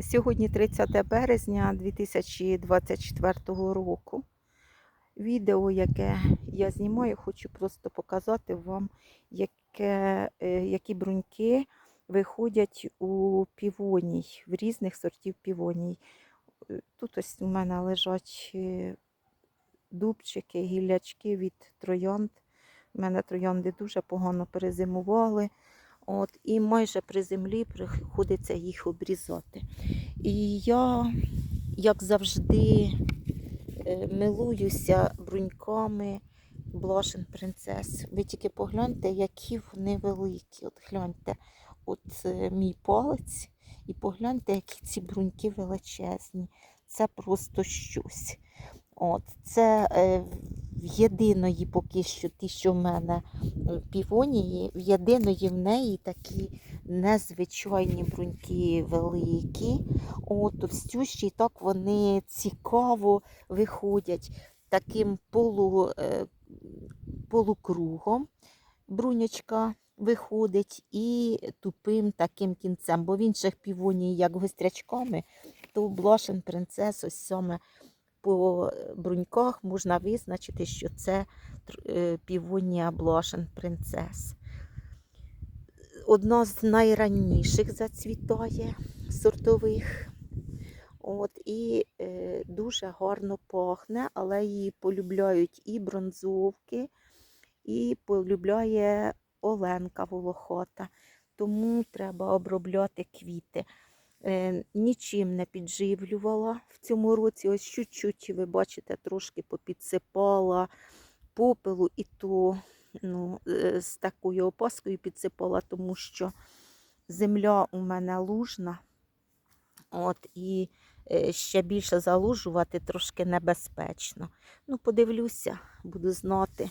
Сьогодні 30 березня 2024 року. Відео, яке я знімаю, хочу просто показати вам, яке, е, які бруньки виходять у півоній, в різних сортів півоній. Е, Тут ось у мене лежать е, дубчики, гіллячки від троянд. У мене троянди дуже погано перезимували. От, і майже при землі приходиться їх обрізати. І я, як завжди, е, милуюся бруньками Блошин Принцес. Ви тільки погляньте, які вони великі. От гляньте, от е, мій палець, і погляньте, які ці бруньки величезні. Це просто щось. От, це е, єдиної поки що ті, що в мене е, півонії, в єдиної в неї такі незвичайні бруньки великі. От, товстющі, так вони цікаво виходять таким полу, е, полукругом. Брунячка виходить і тупим таким кінцем. Бо в інших півоній, як гострячками, то блошин принцес ось саме по бруньках можна визначити, що це е, півонія блошин принцес. Одна з найранніших зацвітає сортових. От, і е, дуже гарно пахне, але її полюбляють і бронзовки, і полюбляє Оленка волохота. Тому треба обробляти квіти. Е, нічим не підживлювала в цьому році. Ось чуть-чуть, ви бачите, трошки попідсипала попелу, і то ну, е, з такою опаскою підсипала, тому що земля у мене лужна. От, і е, ще більше залужувати трошки небезпечно. Ну, подивлюся, буду знати.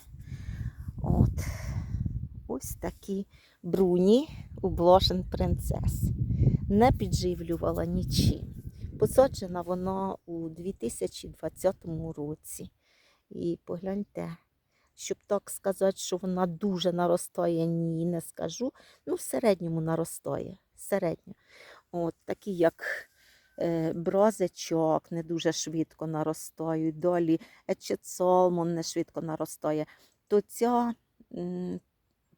От. Ось такі бруні у Блошин Принцес. Не підживлювала нічим. Посаджена вона у 2020 році. І погляньте, щоб так сказати, що вона дуже наростає, ні, не скажу. Ну, в середньому наростає. Середньо. От, такі як е, бразичок не дуже швидко наростають, далі ечецолмон не швидко наростає. То ця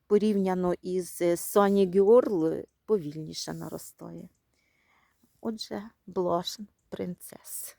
порівняно із Sunny Girl повільніше наростає. Отже, блошин принцес.